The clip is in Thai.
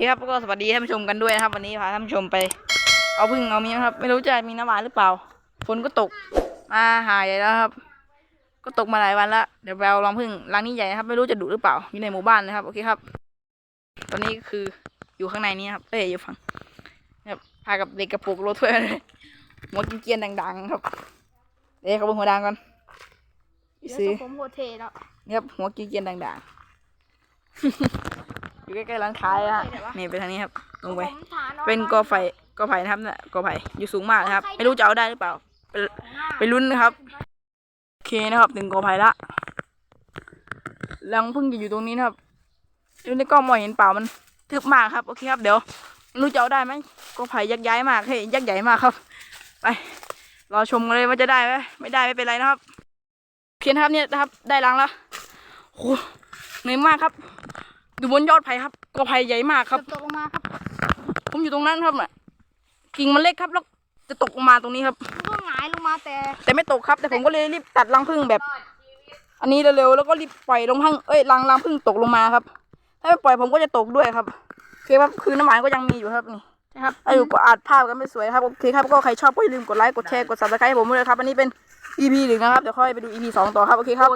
เคครับก็สวัสดีท่านผู้ชมกันด้วยนะครับ วันนี้พาท่านผู้ชมไป เอาพึ่งเอามีนะครับ ไม่รู้จะมีน้ำหวานหรือเปล่าฝนก็ตกมาหายแล้วครับ ก็ตกมาหลายวันละเดี๋ยวไปเอารังพึ่งรังนี้ใหญ่นะครับ ไม่รู้จะดุหรือเปล่าอยู่ในหมู่บ้านนะครับโอเคครับ ตอนนี้ก็คืออยู่ข้างในนี้ครับเอ้ยอยู่ฝั่งนะครับพากับเด็กกระปุกรถถ้วยมาเลยหัวเกรียนๆดังๆครับเด็กเขาเป็นหัวดังก่อนไปเดี๋ยวซื้อส่งผมโหเทแล้วนี่ครับหัวเกรียนๆดังๆ อยู่ใกล้ๆร้านค้าอะฮะนี่ไปทางนี้ครับลงไปผมฐานอาเป็นกอไผ่กอไผ่นะครับเนี่ยกอไผ่อยู่สูงมากนะครับ ไม่รู้จะเอาได้หรือเปล่า ไปไปลุ้นนะครับโอเคนะครับถึงกอไผ่ละรังพึ่งจะอยู่ตรงนี้นะครับดูในกล้องมองเห็นเปล่ามันทึบมากครับโอเคครับเดี๋ยวไม่รู้จะเอาได้ไหมกอไผ่ยักษ์ย้ายมากเฮ้ยยักษ์ใหญ่มากครับ ไปรอชมกันเลยว่าจะได้ไหมไม่ได้ไม่เป็นไรนะครับโอเคนะครับเนี่ยนะครับ ได้รังแล้วโหเหนื่อยมากครับ อยู่บนยอดไผ่ครับกอไผ่ใหญ่มากครับ ตกลงมาครับผมอยู่ตรงนั้นครับน่ะกิ่งมันเล็กครับแล้วจะตกลงมาตรงนี้ครับก็หงายลงมาแต่แต่ไม่ตกครับ แต่ผมก็เลยรีบตัดรังผึ้งแบบ อันนี้เร็วๆแล้วก็รีบปล่อยลงพังเอ้ยรังรังผึ้งตกลงมาครับ ถ้าไม่ปล่อยผมก็จะตกด้วยครับโอเคครับคือน้ำหวานก็ยังมีอยู่ครับนี่นะครับถ้าอยู่ก็อาจภาพกันไม่สวยครับโอเคครับก็ใครชอบก็อย่าลืมกดไลค์กดแชร์กดซับสไครต์ให้ผมด้วยนะครับอันนี้เป็น EP หนึ่งนะครับเดี๋ยวค่อยไปดู EP สองต่อครับโอเคครับ